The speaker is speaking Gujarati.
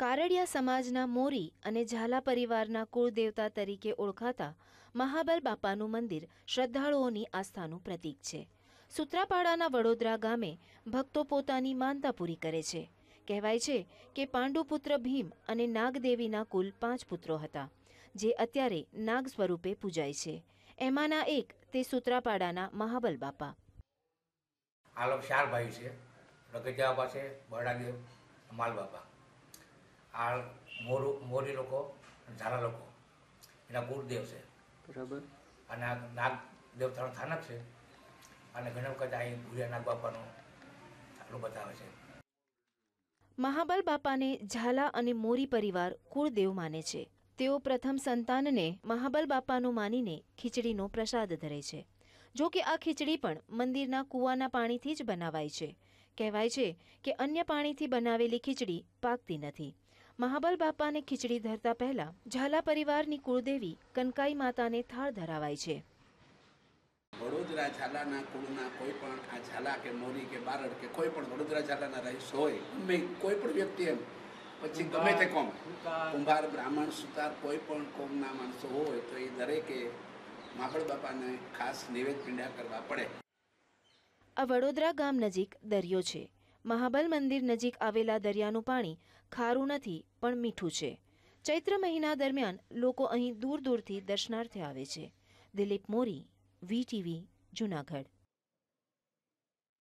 કારડિયા સમાજના મોરી અને ઝાલા પરિવારના કુળદેવતા તરીકે ઓળખાતા મહાબલ બાપાનું મંદિર શ્રદ્ધાળુઓની આસ્થાનું પ્રતીક છે. સૂત્રાપાડાના વડોદરા ગામે ભક્તો પોતાની માનતા પૂરી કરે છે. કહેવાય છે કે પાંડુપુત્ર ભીમ અને નાગદેવીના કુલ પાંચ પુત્રો હતા, જે અત્યારે નાગ સ્વરૂપે પૂજાય છે. એમાંના એક તે સૂત્રાપાડાના મહાબલ બાપા. આલમ ચાર ભાઈ છે રગતિયા પાસે બરડાદેવ માલબાપા આ મોરું મોરી લોકો ઝાલા લોકો. એના ગુરુદેવ છે. બરાબર. અને આ નાગ દેવતાનું સ્થાનક છે. અને ઘણી વખત અહીં ભૂરિયા નાગ બાપાનું આટલું બતાવે છે. મહાબલ બાપાને ઝાલા અને મોરી પરિવાર કુળદેવ માને છે. તેઓ પ્રથમ સંતાનને મહાબલ બાપાનું માનીને ખીચડીનો પ્રસાદ ધરે છે. જો કે આ ખીચડી પણ મંદિરના કૂવાના પાણીથી જ બનાવાય છે. કહેવાય છે કે અન્ય પાણીથી બનાવેલી ખીચડી પાકતી નથી. મહાબલ બાપાને ખીચડી ધરતા પહેલા ઝાલા પરિવારની કુળદેવી કનકાઈ માતાને થાળ ધરાવાય છે. વડોદરા ઝાલાના કુળના કોઈ પણ આ ઝાલા કે મોરી કે બારડ કે કોઈ પણ વડોદરા ઝાલાના રહીશ હોય ગમે કોઈ પણ વ્યક્તિ એમ પછી ગમે તે કોમ. કુંભાર. બ્રાહ્મણ સુતાર કોઈ પણ કોમના માણસો હોય તો એ દરેકે માબળ બાપાને ખાસ નિવેદ પીંડા કરવા પડે. આ વડોદરા ગામ નજીક દરિયો છે. મહાબલ મંદિર નજીક આવેલા દરિયાનું પાણી ખારું નથી, પણ મીઠું છે. ચૈત્ર મહિના દરમિયાન લોકો અહીં દૂર દૂરથી દર્શનાર્થે આવે છે. દિલીપ મોરી વીટીવી જુનાગઢ.